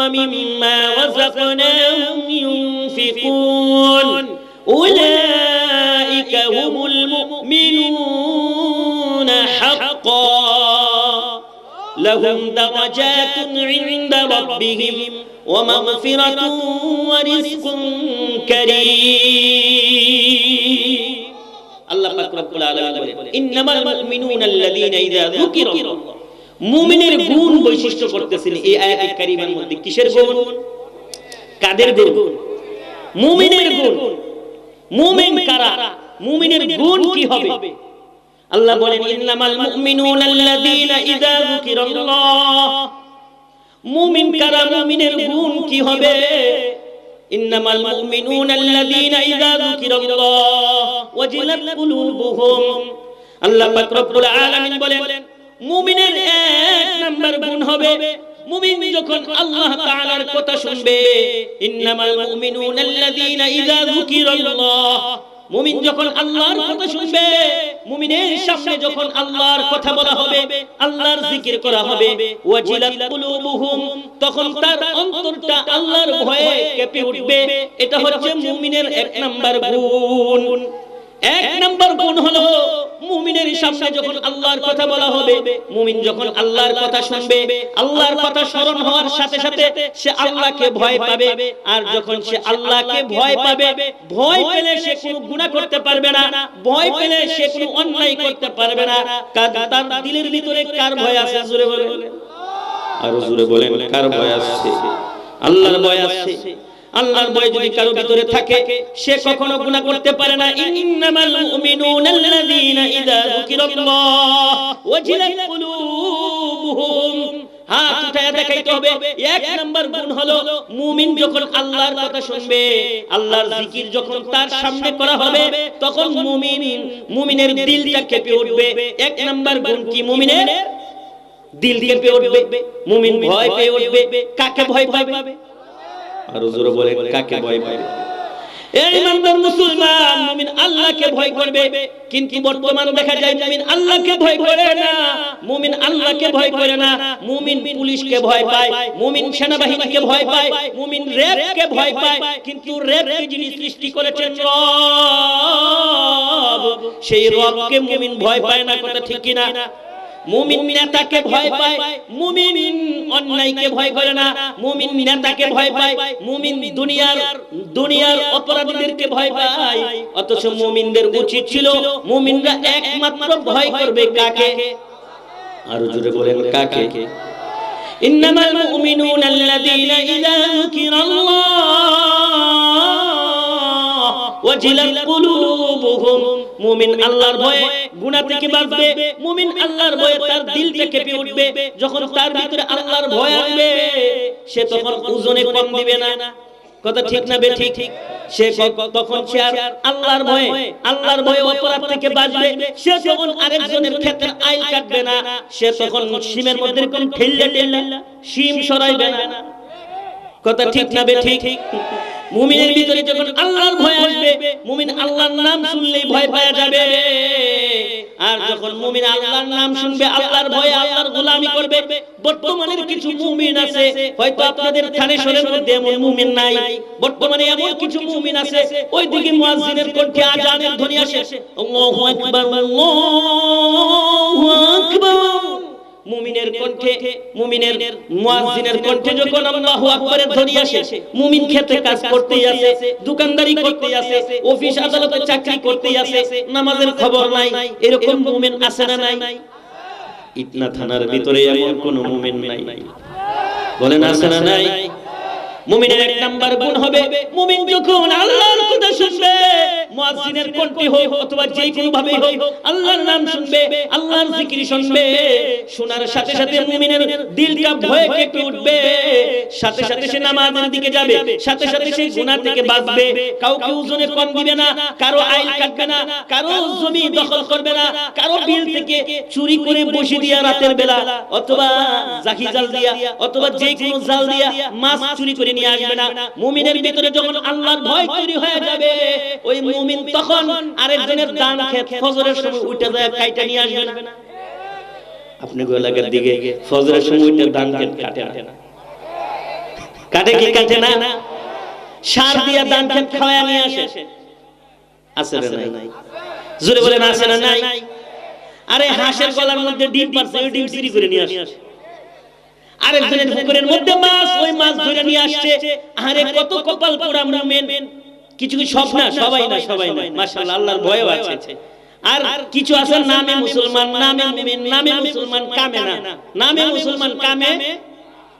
ومما رزقناهم ينفقون. أولئك هم المؤمنون حقا. لهم درجات عند ربهم ومغفرة ورزق كريم. الله رب العالمين إنما المؤمنون الذين إذا ذكروا মুমিনের গুণ বৈশিষ্ট্য করতেছেন এই আয়াতের কারিমার মধ্যে। কিসের গুণ? কাদের গুণ? মুমিনের গুণ। মুমিন কারা? মুমিনের গুণ কি হবে? আল্লাহ বলেন, ইন্নামাল মুমিনুনা আল্লাযীনা ইযা যুকিরাল্লাহ। মুমিন কারা, মুমিনের গুণ কি হবে? ইন্নামাল মুমিনুনা আল্লাযীনা ইযা যুকিরাল্লাহ। ওয়াজিলাত কুলুবুহুম। আল্লাহ পাক রব্বুল আলামিন বলেন মুমিনের এক নাম্বার গুণ হবে মুমিন যখন আল্লাহ তাআলার কথা শুনবে ইন্নামাল মুমিনুনা আল্লাযীনা ইযা যুকিরাল্লাহ। মুমিন যখন আল্লাহর কথা শুনবে মুমিনের সামনে যখন আল্লাহর কথা বলা হবে আল্লাহর জিকির করা হবে ওয়াজিলাত কুলুবুহুম তখন তার অন্তরটা আল্লাহর ভয়ে কেঁপে উঠবে এটা হচ্ছে মুমিনের এক নাম্বার গুণ। এক নাম্বার গুণ হলো মুমিনের সামনে যখন আল্লাহর কথা বলা হবে, মুমিন যখন আল্লাহর কথা শুনবে, আল্লাহর কথা স্মরণ হওয়ার সাথে সাথে সে আল্লাহকে ভয় পাবে। আর যখন সে আল্লাহকে ভয় পাবে, ভয় পেলে সে কোনো গুনাহ করতে পারবে না, ভয় পেলে সে কোনো অন্যায় করতে পারবে না। কার তার দিলের ভিতরে কার ভয় আছে? জোরে বলেন। আর জোরে বলেন, কার ভয় আছে? আল্লাহর ভয় আছে। আল্লাহর ভয় যদি কারও ভিতরে থাকে, সে কখনো গুনাহ করতে পারে না। ইন্নামাল মুমিনুনা আল্লাযীনা ইযা যুকিরাল্লাহ। ওয়াজিলাত কুলুবুহুম। হাত উঠায় দেখাইতে হবে। এক নাম্বার গুণ হলো মুমিন যখন আল্লাহর কথা শুনবে, আল্লাহর জিকির যখন তার সামনে করা হবে, তখন মুমিন, মুমিনের দিলটা কেঁপে উঠবে। এক নাম্বার গুণ কি মুমিনের? দিল কেঁপে উঠবে, মুমিন ভয় পেয়ে উঠবে। কাকে ভয় পাবে? আর জোরে বলে কাকে ভয় পাবে এই ইমানদার মুসলমান, মুমিন আল্লাহকে ভয় করবে, কিন্তু বর্তমান দেখা যায় মুমিন আল্লাহকে ভয় করে না, মুমিন আল্লাহকে ভয় করে না, মুমিন পুলিশকে ভয় পায়, মুমিন সেনাবাহিনীকে ভয় পায়, মুমিন ভয় পায়, কিন্তু র্যাবকে যিনি সৃষ্টি রব, সেই রবকে মুমিন ভয় পায় না, কথা ঠিক কিনা? মুমিন নেতাকে ভয় পায়, মুমিন অন্যায়কে ভয় করে না, মুমিন নেতাকে ভয় পায়, মুমিন দুনিয়ার দুনিয়ার অপরাধীদেরকে ভয় পায়। অথচ মুমিনদের উচিত ছিল মুমিনরা একমাত্র ভয় করবে কাকে? আরও জোরে বলেন, কাকে? ইন্নামাল মুমিনুনা আল্লাযীনা ইযা যুকিরাল্লাহ, ওয়াজিলাত কুলুবুহুম। মুমিন আল্লাহর ভয়ে গুনাহ থেকে বাঁচবে। মুমিন আল্লাহর ভয়ে তার দিলটা কেঁপে উঠবে। যখন তার ভিতরে আল্লাহর ভয় আসবে সে তখন ওজনে কম দিবে না। কথা ঠিক না বে ঠিক। সে তখন সে আর আল্লাহর ভয়ে আল্লাহর ভয়ে অপরাধ থেকে বাঁচবে। সে তখন আরেকজনের ক্ষেত্রে আইল কাটবে না। সে তখন শিমের মধ্যে এরকম ঠেললে ঠেললে শিম সরাইবে না। কথা ঠিক না বে ঠিক? মুমিনের ভিতরে যখন আল্লাহর ভয় আসবে, মুমিন আল্লাহর নাম শুনলেই ভয় পাওয়া যাবে। আর যখন মুমিন আল্লাহর নাম শুনবে, আল্লাহর ভয়ে আল্লাহর গোলামি করবে বর্তমানের কিছু মুমিন আছে, হয়তো আপনাদের থানে শরীরের মধ্যে এমন মুমিন নাই। বর্তমানে এমন কিছু মুমিন আছে ওই দিকে মুয়াজ্জিনের কণ্ঠে আজানের ধ্বনি আসে। আল্লাহু আকবার আল্লাহু আকবার। মুমিনের কণ্ঠে মুমিনের মুয়াজ্জিনের কণ্ঠে যখন আল্লাহু আকবারের ধ্বনি আসে মুমিন খেতে কাজ করতেই আছে দোকানদারি করতেই আছে অফিস আদালতে চাকরি করতেই আছে নামাজের খবর নাই এরকম মুমিন আছে না নাই। ইতনা থানার ভিতরে এমন কোন মুমিন নাই। বলেন আছে না নাই। মুমিনের এক নাম্বার গুণ হবে, মুমিন যখন আল্লাহর কথা শুনবে, মুয়াজ্জিনের কণ্ঠে হোক অথবা যে কোনো ভাবে হোক, আল্লাহর নাম শুনবে, আল্লাহর জিকির শুনবে, শোনার সাথে সাথে মুমিনের দিলটা ভয়ে কেঁপে উঠবে, সাথে সাথে সে নামাজের দিকে যাবে, সাথে সাথে সে গুনাহ থেকে বাঁচবে, কাউকে ওজনে কম দিবে না, কারও আইল কাটবে না, কারও জমি দখল করবে না, কারও বিল থেকে চুরি করে বসে দিয়া রাতের বেলা, অথবা জাকি জাল দিয়া, অথবা যে কোনো জাল দিয়া মাছ চুরি করে নিয়ে আসবে না। মুমিনের ভিতরে যখন আল্লাহর ভয় তৈরি হয়ে যাবে, ওই মুমিন তখন আরেকজনের দান খেত ফজরের সময় উঠে যায়, কাইটা নিয়ে আসবে না। আপনি গো এলাকার দিকে, ফজরের সময় উঠে দান খেত কাটে না। কাটে কি কাটে না? সার দিয়া দান খেত খাওয়া নিয়ে আসে। আছে না নাই? জোরে বলেন, আছে না নাই? আরে হাঁসের গলার মধ্যে ডিম পারছে, ওই ডিম চুরি করে নিয়ে আসে। আরেকজনের পুকুরের মধ্যে মাছ, ওই মাছ ধরে নিয়ে আসছে। আরে কত কপাল পোড়া কিছু সব না? সবাই না সবাই না। মাশাআল্লাহ, আল্লাহর ভয়ও আছে। আর কিছু আছে নামে মুসলমান, নামে মুমিন, নামে মুসলমান কামে না। নামে মুসলমান কামে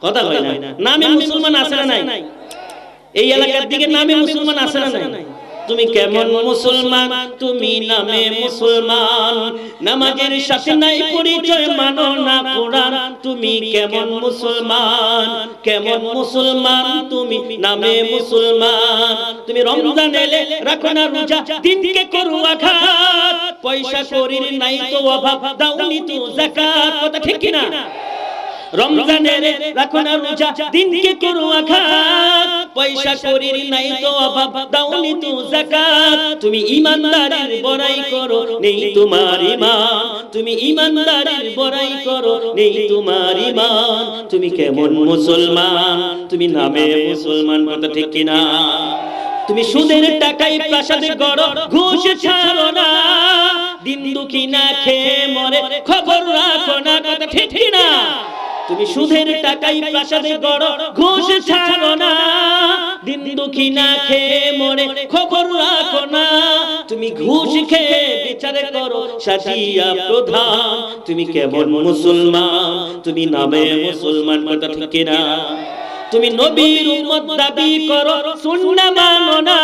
কথা হয় না। নামে মুসলমান আছে না নাই? এই এলাকার দিকে নামে মুসলমান আছে না নাই? তুমি কেমন মুসলমান? তুমি নামে মুসলমান। নামাজের সাথে নাই পরিচয় মানো না কোরআন। তুমি কেমন মুসলমান? কেমন মুসলমান? তুমি নামে মুসলমান। তুমি রমজান এলে রাখো না রোজা। দিনকে করু আঘাত। পয়সা করির নাই তো অভাব। দাওনি তো যাকাত কথা ঠিক কি না রমজানের রাখো রোজা, দিনকে করো আঘাত। পয়সা করির নাই তো অভাব, দাওনি তো যাকাত। তুমি ইমানদারির বড়াই করো, নেই তোমার ঈমান তুমি ইমানদারির বড়াই করো, নেই তোমার ঈমান তুমি কেমন মুসলমান? তুমি নামে মুসলমান, কথা ঠিক কি না তুমি সুদের টাকায় প্রাসাদে গড়, ঘুষ ছাড়ো না। দিন দুঃখী না খেয়ে মরে, খবর রাখো না, কথা ঠিক কি না তুমি সুদের টাকাই প্রাসাদে গড় ঘুষ ছাড়ো না দিন দুঃখী না খেয়ে মরে খবর রাখো না। তুমি ঘুষ খেয়ে বিচারে করো সাজিয়া প্রধান। তুমি কেমন মুসলমান? তুমি নামে মুসলমান কথা ঠিক না তুমি নবীর উম্মত দাবি করো সুন্না মানো না।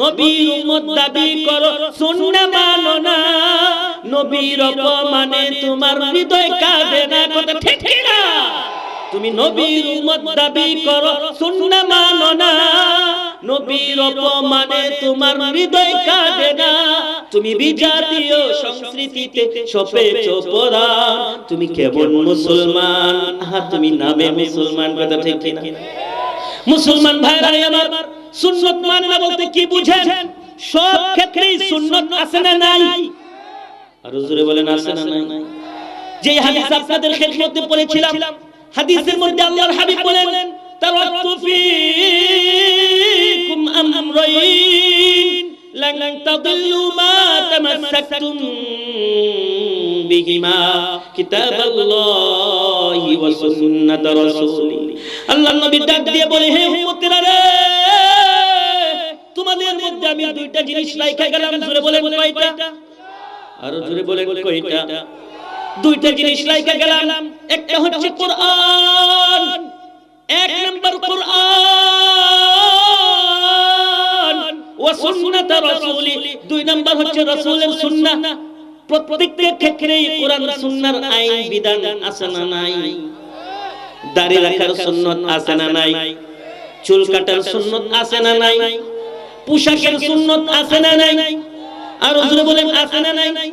নবীর উম্মত দাবি করো সুন্না মানো না। নবীর অপমানে তোমার হৃদয় কাঁদে না, কথা ঠিক না তুমি নবীর উম্মত দাবি করো, সুন্না মানো না। নবীর অপমানে তোমার হৃদয় কাঁদে না। তুমি বিজাতীয় সংস্কৃতিতে সপেছ পরাণ তুমি কেমন মুসলমান। আহা, তুমি নামে মুসলমান, কথা ঠিক না মুসলমান ভাইরা আমার সুন্নত মানে না বলতে কি বুঝেন? সব ক্ষেত্রেই সুন্নত আছে না নাই? হুজুরে বলেন, আছে না নাই? যে হাদিস আপনাদের খেদমতে পড়েছিলাম, হাদিসের মধ্যে আল্লাহর হাবিব বলেন তারাক্তু ফীকুম আমরাইন তামাসসাকতুম বিহিমা কিতাবাল্লাহি ওয়া সুন্নাত রাসূলি আল্লাহর নবী ডাক দিয়ে বলে, হে উম্মতেরা রে, তোমাদের মধ্যে আমি দুইটা জিনিস রাইখা গেলাম। জোরে বলেন, কয়টা? আরও জোরে বলেন কয়টা? দুইটা জিনিস রাইখা গেলাম, একটা হচ্ছে কোরআন, এক নম্বর কোরআন। ওয়া সুন্নাত রাসূলি, দুই নম্বর হচ্ছে রাসূলের সুন্নাহ। প্রত্যেকটা ক্ষেত্রেই কোরআন সুন্নাহর আইন, বিধান আছে না নাই? দাড়ি রাখার সুন্নাত আছে না নাই? চুল কাটার সুন্নাত আছে না নাই? পোশাকের সুন্নাত আছে না নাই? আর হুজুর বলেন, আছে না নাই?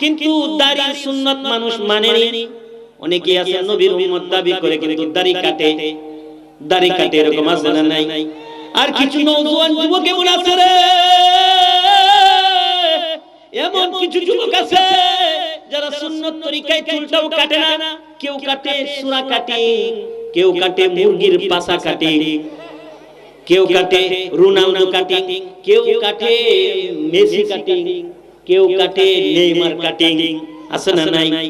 কিন্তু দাড়ির সুন্নাত মানুষ মানেনি অনেকে আছে, নবীর উম্মত দাবি করে, কিন্তু দাড়ি কাটে। দাড়ি কাটে এরকম আছে না নাই? আর কিছু নওজোয়ান যুবক এমন আছে রে। এমন কিছু যুবক আছে, যারা সুন্নত তরিকায় চুলটাও কাটে না। কেউ কাটে সুরা কাটে, কেউ কাটে মুরগির পাছা কাটে। কেউ কাটে রোনাল্ডো কাটিং কেউ কাটে মেসি কাটিং কেউ কাটে নেইমার কাটিং আছে না নাই?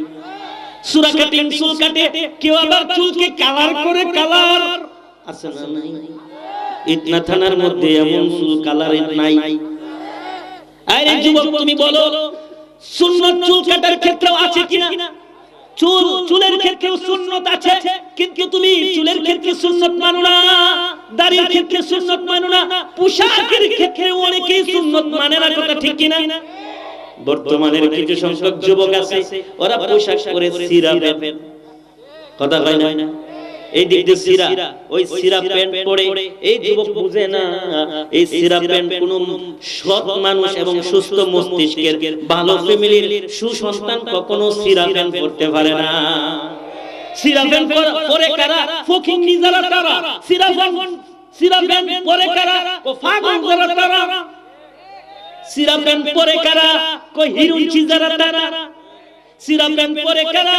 সুরা কাটিং চুল কাটে কেউ আবার চুলকে কালার করে কালার আছে না নাই? ইতনা থানার মধ্যে এমন চুল কালারের নাই। আরে যুবক তুমি বলো সুন্নত চুল কাটার ক্ষেত্রেও আছে কিনা? চুল, চুলের ক্ষেত্রেও সুন্নত আছে, কিন্তু তুমি চুলের ক্ষেত্রে সুন্নত মানো না, দাড়ির ক্ষেত্রে সুন্নত মানো না, পোশাকের ক্ষেত্রে অনেকেই সুন্নত মানে না, কথা ঠিক কিনা? বর্তমানের কিছু সংখ্যক যুবক আছে, ওরা পোশাক পরে কথা না? এই দিক দিয়ে সিরা ওই সিরা প্যান্ট পরে এই যুবক বুঝে না এই সিরা প্যান্ট কোন সৎ মানুষ এবং সুস্থ মস্তিষ্কের ভালো ফ্যামিলির সুসন্তান কখনো সিরা প্যান্ট পরতে পারে না। সিরা প্যান্ট পরে কারা? ফকিং যারা তারা সিরা প্যান্ট সিরা প্যান্ট পরে কারা? ও পাগল যারা তারা সিরা প্যান্ট পরে কারা? কো হিরুঞ্চি যারা তারা? সিরা প্যান্ট পরে কারা?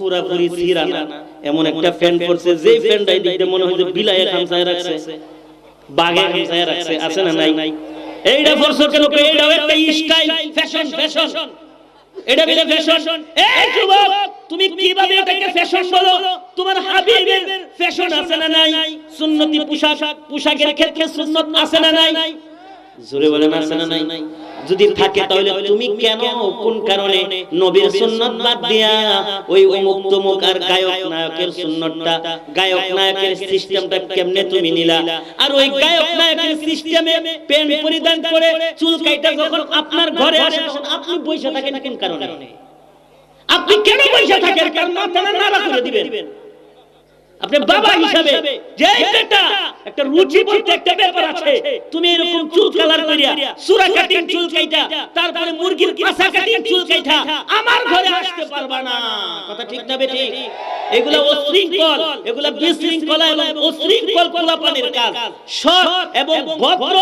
পুরাপুরি সিরা না এমন একটা ফ্যান পড়ছে যে ফ্যানটাই দিতে মনে হয় যে বিলায়ে খামসায় রাখছে। বাগে খামসায় রাখছে, আছে না নাই? এইটা পড়ছো কেন এইটাও একটা স্টাইল ফ্যাশন ফ্যাশন এটা বলে ফ্যাশন এই যুবক, তুমি কীভাবে এটাকে ফ্যাশন বলো? তোমার হাবিবের ফ্যাশন আছে না নাই? সুন্নতি পোশাক, পোশাকের ক্ষেত্রে সুন্নত আছে না নাই? জোরে বলেন আছে না নাই? যদি থাকে তাহলে তুমি কেন? কোন? কারণে? নবীর সুন্নত বাদ দিয়া ওই অমুক তমুক আর গায়ক নায়কের সুন্নতটা গায়ক নায়কের সিস্টেমটা কেমনে তুমি নিলা? আর ওই গায়ক নায়কের সিস্টেমে প্যান্ট পরিধান করে চুল কাইটা যখন আপনার ঘরে আসে তখন আপনি বসে থাকেন কোন কারণে? আপনি কেন বসে থাকেন? কারণ আপনারা নাড়া করে দিবেন। আপনি বাবা হিসাবে যে বেটা একটা রুচি বলতে একটা ব্যাপার আছে তুমি এরকম চুল কালার করিয়া সুরা কাটিং চুল কাইটা তারপরে মুরগির পাছা কাটিং চুল কাইটা আমার ঘরে আসতে পারবা না কথা ঠিক না বেটি এগুলা অশৃঙ্খল এগুলা বিশৃঙ্খলা এবং অশৃঙ্খল কাজ। সৎ এবং ভদ্র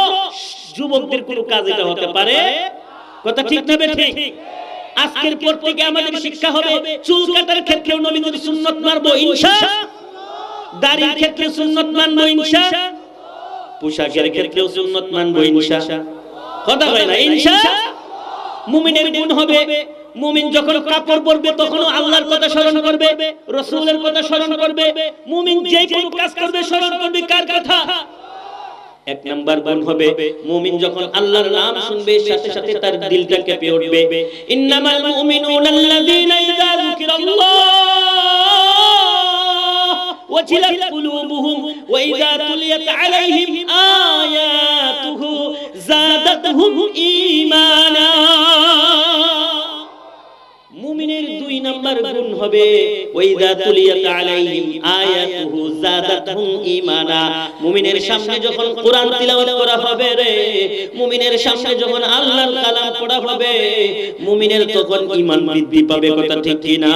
যুবকদের কোনো কাজ এটা হতে পারে? কথা ঠিক না বেটি আজকের পর থেকে আমাদের শিক্ষা হবে চুল কাটার ক্ষেত্রেও নবীদের সুন্নত মারবো ইনশাআল্লাহ দাড়ির ক্ষেত্রে সুন্নত মানবো ইনশা, পোশাকের ক্ষেত্রেও সুন্নত মানবো ইনশা। কথা হয় না, ইনশা? মুমিনের গুণ হবে, মুমিন যখন কাপড় পরবে তখন আল্লাহর কথা স্মরণ করবে, রসুলের কথা স্মরণ করবে, মুমিন যে কোনো কাজ করবে, স্মরণ করবে, কার কথা? এক নাম্বার গুণ হবে, মুমিন যখন আল্লাহর নাম শুনবে, সাথে সাথে তার দিলটা কেঁপে উঠবে। ইন্নামাল মুমিনুনা আল্লাযীনা ইযা যিকিরাল্লাহ। وجلت قلوبهم وإذا تليت عليهم آياته زادتهم إيمانا মুমিনের দুই নাম্বার গুণ হবে ওয়াইদা তুলিয়াত আলাইহিম আয়াতুহু যাদাতহুম ঈমানা মুমিনের সামনে যখন কোরআন তিলাওয়াত করা হবে রে মুমিনের সামনে যখন আল্লাহর কালাম পড়া হবে মুমিনের তখন ঈমান বৃদ্ধি পাবে কথা ঠিক কি না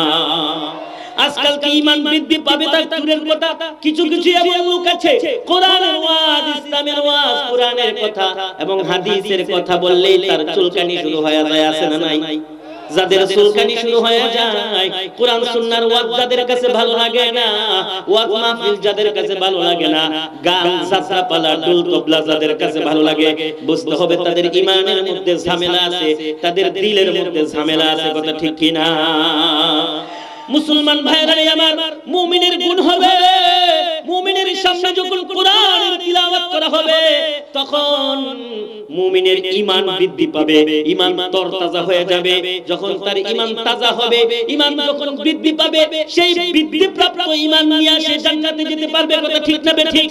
আজকাল কি ইমান বৃদ্ধি পাবে তার দূরের কথা? কিছু কিছু এমন লোক আছে, কোরআনের ওয়াজ, ইসলামের ওয়াজ, কোরআনের কথা এবং হাদিসের কথা বললেই তার চুলকানি শুরু হয়ে যায়, আছে না নাই? যাদের চুলকানি শুরু হয়ে যায়, কোরআন সুন্নাহর ওয়াজ যাদের কাছে ভালো লাগে না, ওয়াজ মাহফিল যাদের কাছে ভালো লাগে না, গান যাত্রা পালা ডুল তবলা যাদের কাছে ভালো লাগে, বুঝতে হবে তাদের ইমানের মধ্যে ঝামেলা আছে, তাদের দিলের মধ্যে ঝামেলা আছে, কথা ঠিক কি না মুসলমান ভাইরা আমার, মুমিনের গুণ হবে। মুমিনের সামনে যখন কোরআনের তিলাওয়াত করা হবে, তখন মুমিনের ঈমান বৃদ্ধি পাবে, ঈমান তরতাজা হয়ে যাবে। যখন তার ঈমান তাজা হবে, ঈমান যখন বৃদ্ধি পাবে, সেই বৃদ্ধি প্রাপ্ত ঈমান নিয়ে সে জান্নাতে যেতে পারবে, কথা ঠিক না ঠিক?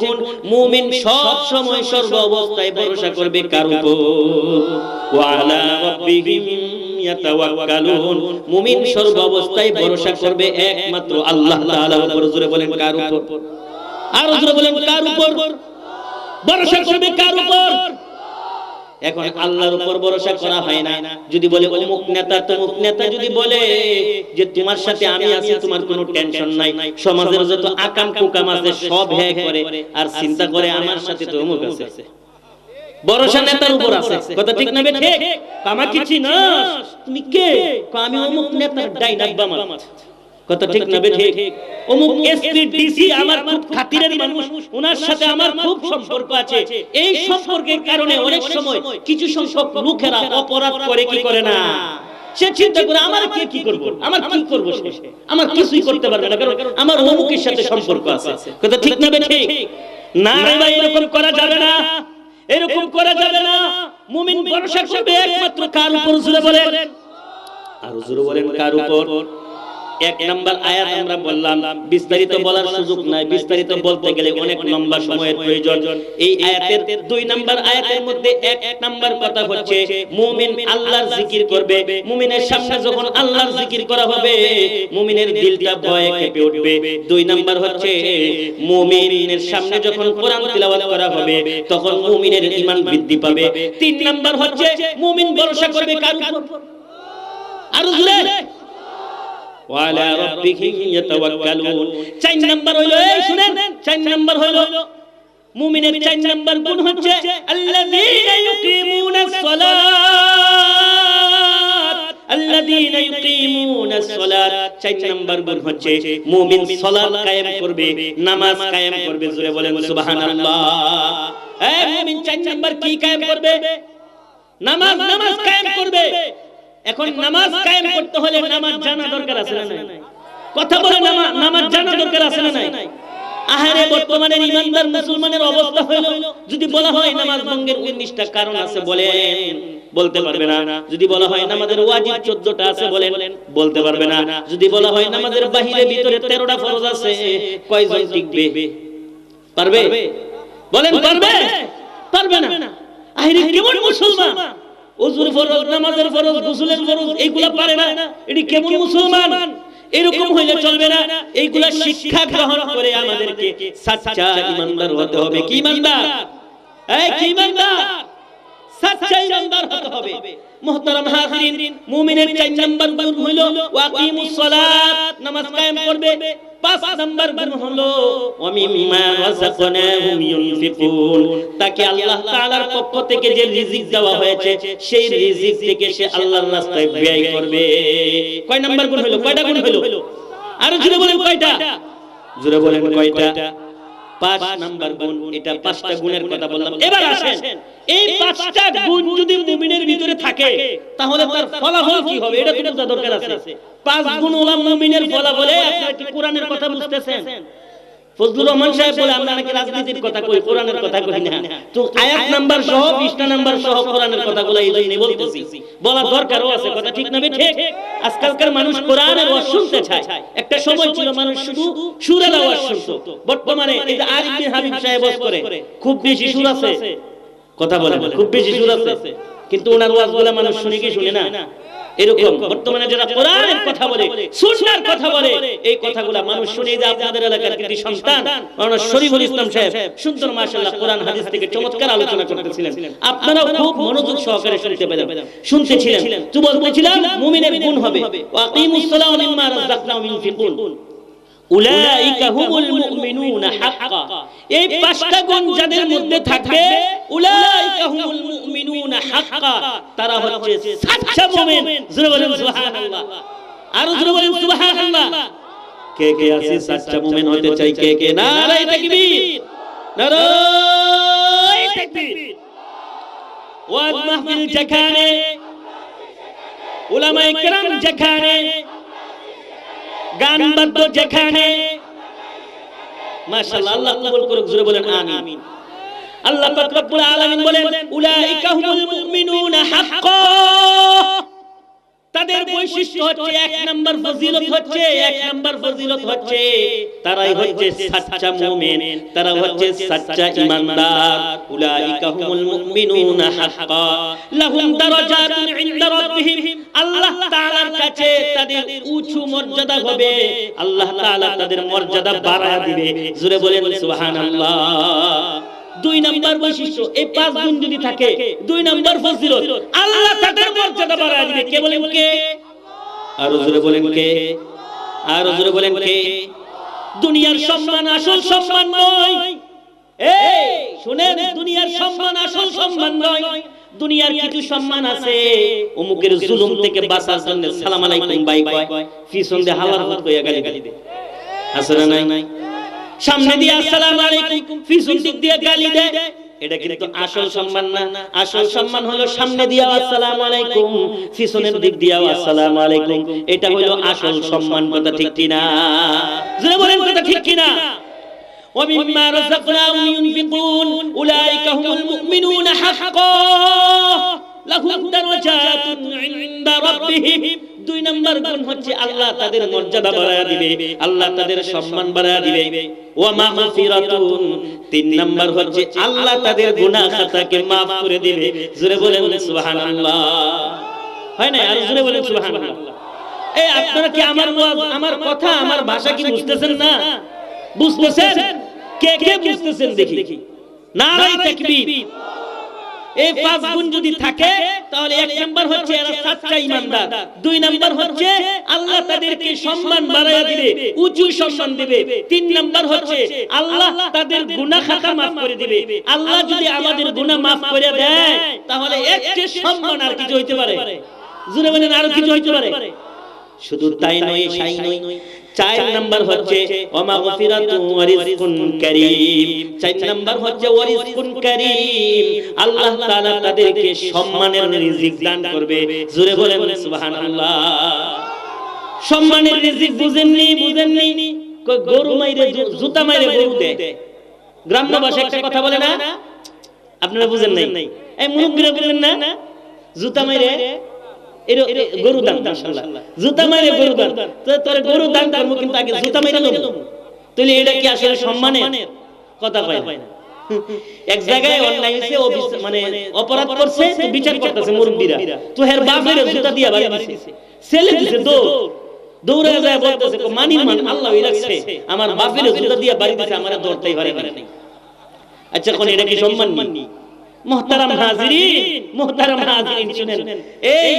গুণ, মুমিন সব সময় সর্ব অবস্থায় ভরসা করবে কার মুমিন সর্ব অবস্থায় ভরসা করবে একমাত্র আল্লাহ তাআলার উপর। জোরে বলেন কার উপর? আর জোরে বলেন কার উপর? ভরসা করবে কার উপর? এখন আল্লাহর উপর ভরসা করা হয় না। যদি বলে অমুক নেতা, তমুক নেতা যদি বলে যে তোমার সাথে আমি আছি, তোমার কোনো টেনশন নাই। সমাজের যত আকাম কুকাম আছে, সব হ্যাঁ করে। আর চিন্তা করে আমার সাথে তো অমুক আছে। ভরসা নেতার উপর আছে। কথা ঠিক না ঠিক? আমাকে চিনাস। তুমি কে? আমি অমুক নেতার ডাইনাক বামাত। কথা ঠিক না ঠিক অমুক এসপি ডিসি আমার খুব খাতিরের মানুষ ওনার সাথে আমার খুব সম্পর্ক আছে। এই সম্পর্কের কারণে অনেক সময় কিছু সংখ্যক লোকেরা অপরাধ করে কি করে না? সে চিন্তা করে আমার কে কি করব? আমার কি করব সে? আমার কিছুই করতে পারবে না। কারণ আমার অমুকের সাথে সম্পর্ক আছে। কথা ঠিক না ঠিক? না রে ভাই এরকম করা যাবে না। এরকম করা যাবে না। মুমিন ভরসা করবে একমাত্র কার উপর জুড়ে বলেন আর জুড়ে বলেন কার উপর এক নাম্বার আয়াত আমরা বললাম, বিস্তারিত বলার সুযোগ নাই, বিস্তারিত বলতে গেলে অনেক লম্বা সময়ের প্রয়োজন। এই আয়াতের দুই নাম্বার আয়াতের মধ্যে এক এক নাম্বার কথা হচ্ছে, মুমিন আল্লাহর জিকির করবে। মুমিনের সামনে যখন আল্লাহর জিকির করা হবে, মুমিনের দিলটা ভয়ে কেঁপে উঠবে। দুই নাম্বার হচ্ছে, মুমিনের সামনে যখন কোরআন তিলাওয়াত করা হবে, তখন মুমিনের ঈমান বৃদ্ধি পাবে। তিন নাম্বার হচ্ছে, মুমিন ভরসা করবে কার উপর? আর ওয়ালা রাব্বিহিম ইয়াতাওয়াক্কালুন। চার নাম্বার হইল এই শুনেন চার নাম্বার হইল মুমিনের চার নাম্বার গুণ হচ্ছে আল্লাযীনা ইউকিমুনাস সালাত। আল্লাযীনা ইউকিমুনাস সালাত। চার নাম্বার গুণ হচ্ছে মুমিন সালাত কায়েম করবে নামাজ কায়েম করবে জোরে বলেন সুবহানাল্লাহ। এই মুমিন চার নাম্বার কি কায়েম করবে? নামাজ নামাজ কায়েম করবে। এখন নামাজ কায়েম করতে হলে নামাজ জানা দরকার আছে না নাই? কথা বলে নামাজ জানা দরকার আছে না নাই? আহারে বর্তমানে ইমানদার মুসলমানের অবস্থা হইল যদি বলা হয় নামাজ ভঙ্গের 19টা কারণ আছে বলেন বলতে পারবে না। যদি বলা হয় নামাজের ওয়াজিব 14টা আছে বলেন বলতে পারবে না। যদি বলা হয় নামাজের বাহিরে ভিতরে 13টা ফরজ আছে কয়জন টিকবে? পারবে? বলেন পারবে? পারবে? না। আহারে কেমন মুসলমান ওজুর ফরজ, নামাজের ফরজ, গোসলের ফরজ, এইগুলা পারে না। এটি কেমন মুসলমান? এরকম হইলে চলবে না। এইগুলা শিক্ষা গ্রহণ করে আমাদেরকে সাচ্চা ইমানদার হতে হবে। কি ইমানদার? এই, কি ইমানদার? সাচ্চা ইমানদার হতে হবে। মুহতারাম হাজিরিন, মুমিনের চার নাম্বার হইল ওয়াকিমুস সালাত, নামাজ কায়েম করবে। আল্লাহ তাআলার পক্ষ থেকে হয়েছে, সেই রিজিক থেকে সে আল্লাহর রাস্তায় কয় নাম্বার গুণ হলো? কয়টা গুণ হলো? আর জুড়ে বলেন কয়টা? পাঁচ নাম্বার গুণ, এটা পাঁচটা গুণের কথা বললাম। এবার আসেন, এই পাঁচটা গুণ যদি মুমিনের ভিতরে থাকে, তাহলে তার ফলাফল কি হবে? এটা তো দরকার আছে। পাঁচ গুণ ওলা মুমিনের ফলাফলে, আপনি কোরআনের কথা বুঝতেছেন? ফজলুর রহমান সাহেব বলে, আমরা নাকি রাজনীতির কথা কই, কোরআনের কথা কই না? তো আয়াত নাম্বার সহ 20টা নাম্বার সহ কোরআনের কথাগুলো এই জন্যই বলতেছি। বলা দরকারও আছে, কথা ঠিক না ঠিক আজকালকার মানুষ কোরআনের ওয়াজ শুনতে চায়। একটা সময় ছিল মানুষ শুধু সুরের আওয়াজ শুনতো। বর্তমানে এই যে আরিফ বিন হাবিব সাহেব ওয়াজ করে, খুব বেশি সুর আছে। কথা বলে খুব বেশি সুর আছে। কিন্তু ওনার ওয়াজগুলো মানুষ শুনে কি শুনে না? এরকম বর্তমানে যারা কোরআনের কথা বলে সুন্নাহর কথা বলে এই কথাগুলো মানুষ শুনে যে আপনাদের এলাকার কিছু সন্তান। মাওলানা শরীফুল ইসলাম সাহেব সুন্দর মাশাআল্লাহ কোরআন হাদিস থেকে চমৎকার আলোচনা করতেছিলেন। আপনারাও খুব মনোযোগ সহকারে শুনতে পেলেন শুনতেছিলেন। তো বলতেছিলাম মুমিনের গুণ হবে। ওয়াকিমুস সালাম মিম্মা রাযাকনাহুম ইউনফিকুন উলাইকা হুমুল মুমিনুনা হাক্কা। এই পাঁচটা গুণ যাদের মধ্যে থাকবে উলাইকা হুমুল মুমিনুনা হাক্কা। তারা হচ্ছে সাচ্চা মুমিন। জোরে বলেন সুবহানাল্লাহ। আর জোরে বলেন সুবহানাল্লাহ। কে কে আছে সাচ্চা মুমিন হতে চাই? কে কে? নারায়ে তাকবীর। নারায়ে তাকবীর। ওয়াজ মাহফিল যেখানে উলামায়ে কেরাম যেখানে গান বাদ্য যেখানে। মাশাআল্লাহ আল্লাহ কবুল করুক জোরে বলেন আমিন। আল্লাহ পাক রব্বুল আলামিন বলেন উলাইকা হুমুল মুমিনুনা হাক্কা। তাদের বৈশিষ্ট্য হচ্ছে এক নাম্বার ফজিলত হচ্ছে এক নাম্বার ফজিলত হচ্ছে তারাই হচ্ছে সাচ্চা মুমিন তারা হচ্ছে সাচ্চা ঈমানদার উলাইকা হুমুল মুমিনুনা হাক্কা। লাহুম দারাজাতুন ইনদা রাব্বিহিম। আল্লাহ তাআলার কাছে তাদের উঁচু মর্যাদা হবে। আল্লাহ তাআলা তাদের মর্যাদা বাড়ায় দিবে। জোরে বলেন সুবহানাল্লাহ। দুই নাম্বার বৈশিষ্ট্য, এই পাঁচ গুণ যদি থাকে, দুই নাম্বার ফজিলত। আল্লাহ তাদের মর্যাদা বাড়ায় দিবে। কে বলেন কে? আরও জোরে বলেন কে? আরও জোরে বলেন কে? দুনিয়ার সম্মান আসল সম্মান নয়। এই, শুনেন, দুনিয়ার সম্মান আসল সম্মান নয়। দুনিয়ার কিছু সম্মান আছে, অমুকের জুলুম থেকে বাঁচার জন্য সালাম আলাইকুম বাই কয়। পিছন দিয়ে হালার হাত কইয়া গালি গালি দে। আছে না নাই? সামনে দিয়ে আসসালামু আলাইকুম পিছন দিক দিয়ে গালি দেয় এটা কিন্তু আসল সম্মান না আসল সম্মান হলো সামনে দিয়ে আসসালামু আলাইকুম পিছনের দিক দিয়ে আসসালামু আলাইকুম এটা হলো আসল সম্মান কথা ঠিক কিনা জোরে বলেন কথা ঠিক কিনা ومما رزقناهم ينفقون أولئك هم المؤمنون حقا لهم درجات عند ربهم দুই নম্বর গুণ হচ্ছে আল্লাহ তাদের মর্যাদা বাড়ায়া দিবে, আল্লাহ তাদের সম্মান বাড়ায়া দিবে। ওয়া মাগফিরাতুন। তিন নম্বর হচ্ছে আল্লাহ তাদের গুনাহ খাতাকে maaf করে দিবে। জোরে বলেন সুবহানাল্লাহ। হয় না আর জোরে বলেন সুবহানাল্লাহ। এই, আপনারা কি আমার আমার কথা, আমার ভাষা কি বুঝতেছেন না? বুঝতেছেন? কে কে বুঝতেছেন দেখি। নারাই তাকবীর। এই পাঁচ গুণ যদি থাকে, তাহলে এক নাম্বার হচ্ছে এরা সাচ্চা ইমানদার। দুই নাম্বার হচ্ছে আল্লাহ তাদেরকে সম্মান বাড়ায়া দিবে, উঁচু সম্মান দিবে। তিন নাম্বার হচ্ছে আল্লাহ তাদের গুনাহ খাতা maaf করে দিবে। আল্লাহ যদি আমাদের গুনাহ maaf করে দেয়, তাহলে একটি সম্মান আর কিছু হইতে পারে। জুড়ে বলেন, আরও কিছু হইতে পারে। শুধু তাই নয়, সাই নয় চার নাম্বার হচ্ছে চার নাম্বার কারীম। আল্লাহ তাআলা তাদেরকে সম্মানের রিজিক দান করবে। জোরে বলেন সুবহানাল্লাহ। সম্মানের রিজিক বুঝেননি বুঝেননি। গরু মাইরে জুতা মাইরে গরু দেয় গ্রাম্য ভাষায় একটা কথা বলে না? আপনারা বুঝেন নাই? এই মুরব্বীরা বুঝেন না? জুতা মাইরে গরু দান মাশাআল্লাহ। জুতা মাইরে গরু দান তো তোর গরু দান করব কিন্তু আগে জুতা মাইরে লব তাহলে এটা কি আসলে সম্মানের কথা কয় না? এক জায়গায় অন্যায় ও মানে অপরাধ করছে তো বিচার করতেছে মুরব্বীরা। তো হের বাপের জুতা দিয়া বাড়ি দিছে। ছেলে দিছে দৌড়। দৌড়ে। যায় বলতেছে মানি মান আল্লাহ আমার বাপের জুতা দিয়া বাড়ি দিছে আমার পারে নাই আচ্ছা কোন এটা কি সম্মান নি মোহতারাম হাজিরিন মোহতারাম হাজিরিন শুনেন। এই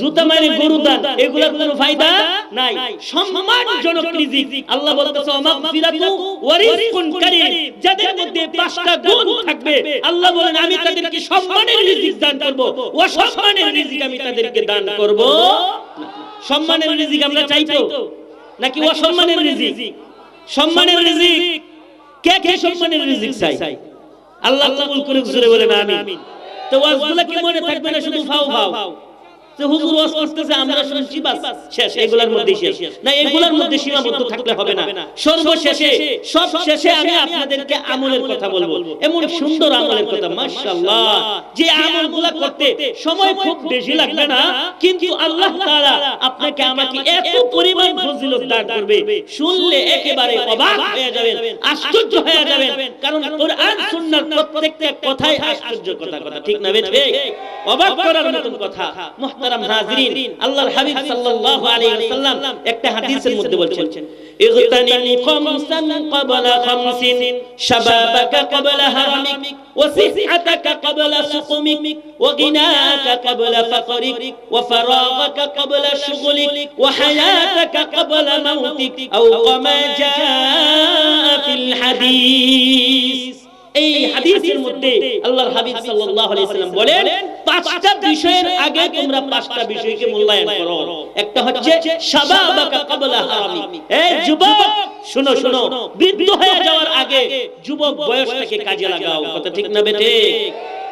জুতা মানে গরু দান এগুলার কোনো ফায়দা নাই। সম্মানজনক রিজিক। আল্লাহ বলতেছে মাগফিরাতু ওয়া রিজকুন কারীম যাদের মধ্যে পাঁচটা গুণ থাকবে আল্লাহ বলেন আমি তাদেরকে সম্মানের রিজিক দান করব ওয়া সম্মানের রিজিক আমি তাদেরকে দান করব। সম্মানের রিজিক আমরা চাই তো নাকি অসম্মানের রিজিক? সম্মানের রিজিক? কে কে সম্মানের রিজিক চাই? আল্লাহ কবুল করে জোরে বলেন আমিন। তো ওয়াজগুলো কি মনে থাকবে না শুধু ফাও ফাও তো হুজুর ওয়াজ করতেছে, আমরা শুনছি বাস? শেষ, এগুলার মধ্যে শেষ। না, এগুলার মধ্যে সীমাবদ্ধ থাকলে হবে না। সর্বশেষে সব শেষে আমি আপনাদেরকে আমলের কথা বলব। এমন সুন্দর আমলের কথা, মাশাআল্লাহ, যে আমলগুলা করতে সময় খুব বেশি লাগবে না, কিন্তু আল্লাহ তাআলা আপনাকে আমাকে এত পরিমাণ ফজিলত দান করবে। শুনলে একেবারে অবাক হয়ে যাবেন, আশ্চর্য হয়ে যাবেন, কারণ কোরআন সুন্নাহর প্রত্যেকটা কথাই আশ্চর্য কথা কথা। ঠিক না বেঠে অবাক করার মতন কথা। হাজিরিন আল্লাহর হাবিব সাল্লাল্লাহু আলাইহি ওয়াসাল্লাম একটা হাদিসের মধ্যে বলছেন ইগতানিম খামসান ক্বাবলা খামসিন শাবাবাকা ক্বাবলা হারামিক وصحتك قبل سقمك وغناك قبل فقرك وفراغك قبل شغلك وحياتك قبل موتك أو كما جاء في الحديث এই হাদিসের মধ্যে আল্লাহর হাবিব সাল্লাল্লাহু আলাইহি সাল্লাম বলেন পাঁচটা বিষয়ের আগে তোমরা পাঁচটা বিষয়কে মূল্যায়ন করো। একটা হচ্ছে শাবাবাকা ক্বাবলা হারামি। এই যুবক শুনো শুনো বৃদ্ধ হয়ে যাওয়ার আগে যুবক বয়সটাকে কাজে লাগাও। কথা ঠিক না বেটে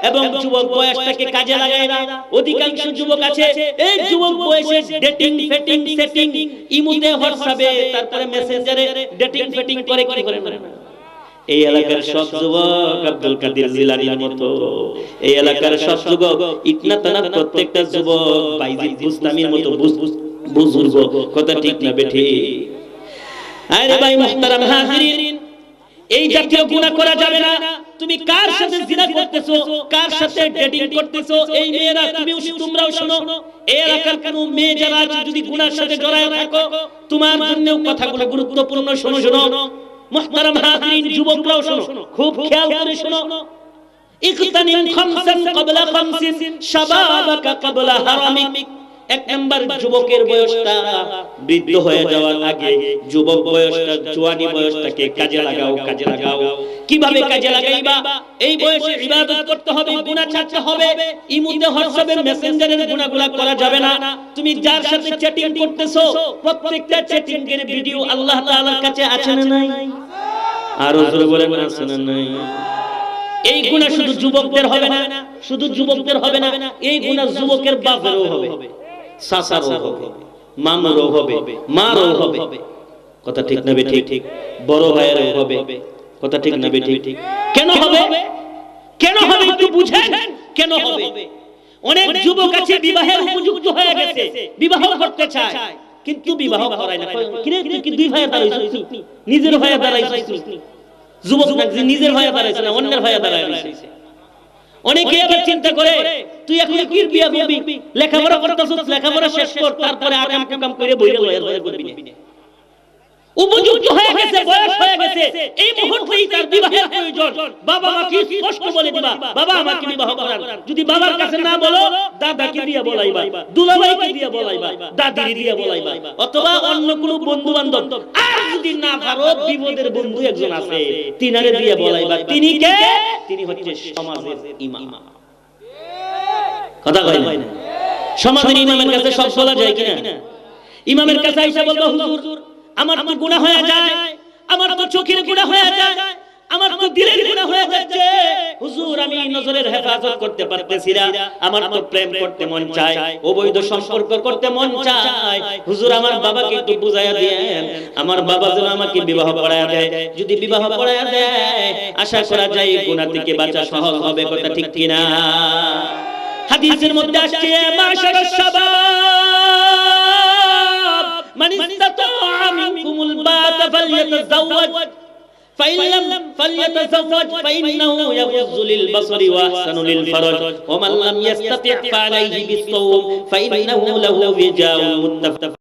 এবং যুবক বয়সটাকে কাজে লাগায় না। অধিকাংশ যুবক আছে এই যুবক বয়সে ডেটিং ফেটিং সেটিং ইমুতে হোয়াটসঅ্যাপে তারপরে মেসেঞ্জারে ডেটিং ফেটিং করে কি করে না? এই এলাকার সব যুবক আব্দুল কাদের জিলানির মতো। এই এলাকার সব যুবক ইটনা তানা প্রত্যেকটা যুবক বাইজিদ বুস্তামির মতো বুজুর্গ, কথা ঠিক না বেঠে আরে ভাই মুহতারাম হাজিরিন, এই জাতীয় গুনাহ করা যাবে না। তুমি কার সাথে জিনা করতেছো? কার সাথে ডেটিং করতেছো? এই মেয়েরা, তুমি তোমরাও শোনো। এই এলাকার কোন মেয়ে যারা আছে, যদি গুনার সাথে জড়ায় থাকো, তোমার জন্য কথাগুলো গুরুত্বপূর্ণ শোনো শোনো। মুহতারাম হাজিরিন, যুবকরাও শোনো, খুব খেয়াল করে শোনো। ইকতানিম খামসান ক্বাবলা খামসিন, শাবাবাকা ক্বাবলা হারামিক। এক নাম্বার যুবকের বয়সটা বৃদ্ধ হয়ে যাওয়ার আগে যুবক বয়সটা জওয়ানি বয়সটাকে কাজে লাগাও কাজে লাগাও। কীভাবে কাজে লাগাইবা? এই বয়সে ইবাদত করতে হবে, গুনাহ ছাড়তে হবে। ইমুতে মেসেঞ্জারের গুনাহগুলো করা যাবে না। তুমি যার সাথে চ্যাটিং করতেছো, প্রত্যেকটা চ্যাটিং এর ভিডিও আল্লাহ তাআলার কাছে আছে না নাই? আরও জোরে বলেন, আছে না নাই? এই গুনাহ শুধু যুবকদের হবে না, শুধু যুবকদের হবে না, এই গুনাহ যুবকের বাপেরও হবে। সাসারও হবে মামুরও হবে মারও হবে কথা ঠিক না ঠিক ঠিক বড় ভাইয়েরও হবে কথা ঠিক না ঠিক কেন হবে কেন হবে একটু বুঝেন কেন হবে অনেক যুবক আছে বিবাহের উপযুক্ত হয়ে গেছে বিবাহ করতে চায় কিন্তু বিবাহ করায় না কিরে তুই কি দুই ভাইয়ে দাঁড়াইছিস নিজের ভাইয়ে দাঁড়াইছিস যুবক নিজের ভাইয়ে দাঁড়াইছে না অন্যের ভাইয়ে দাঁড়াইছে অনেকে আবার চিন্তা করে তুই এখন কি বিয়া করবি? লেখাপড়া করতেছিস লেখাপড়া শেষ কর তারপরে আগাম কাম করে বইরে লয়ার লয়ের করবি না। উপযুক্ত হয়ে গেছে বয়স হয়ে গেছে। এই মুহূর্তেই তার বিবাহের প্রয়োজন। বাবা মাকে স্পষ্ট বলে দিবা। বাবা আমাকে বিবাহ করান যদি বাবার কাছে না বলো দাদাকে দিয়ে বলাইবা। দুলাভাইকে দিয়ে বলাইবা। দাদিকে দিয়ে বলাইবা। অথবা অন্য কোনো বন্ধু। বান্ধব আর যদি না পারো বিপদের বন্ধু একজন আছে। তিনারে দিয়ে বলাইবা। তিনি কে? তিনি হচ্ছে সমাজের ইমাম। কথা কয় না? সমাজের ইমামের কাছে সব বলা যায় কিনা ইমামের কাছে আইসা বলব হুজুর আমার তো গুনাহ হয়ে যায় আমার তো চোখের গুনাহ হয়ে যায় আমার তো দিলের গুনাহ হয়ে যাচ্ছে। হুজুর আমি নজরের হেফাজত করতে পারতেছি না আমার তো প্রেম করতে মন চায় অবৈধ সম্পর্ক করতে মন চায়। হুজুর আমার বাবাকে একটু বুঝাইয়া দেন আমার বাবা যেন আমাকে বিবাহ পড়ায়া দেয় যদি বিবাহ পড়ায়া দেয় আশা করা যায় গুনাহ থেকে বাঁচা সহজ হবে কথা ঠিক কিনা। হাদিসের মধ্যে আসছে মাশারাশ من استطاع منكم البات فليتزوج. فإن لم فليتزوج فإنه يغض للبصر وأحسن للفرج. ومن لم يستطع فعليه بالصوم فإنه له وجاء متفق.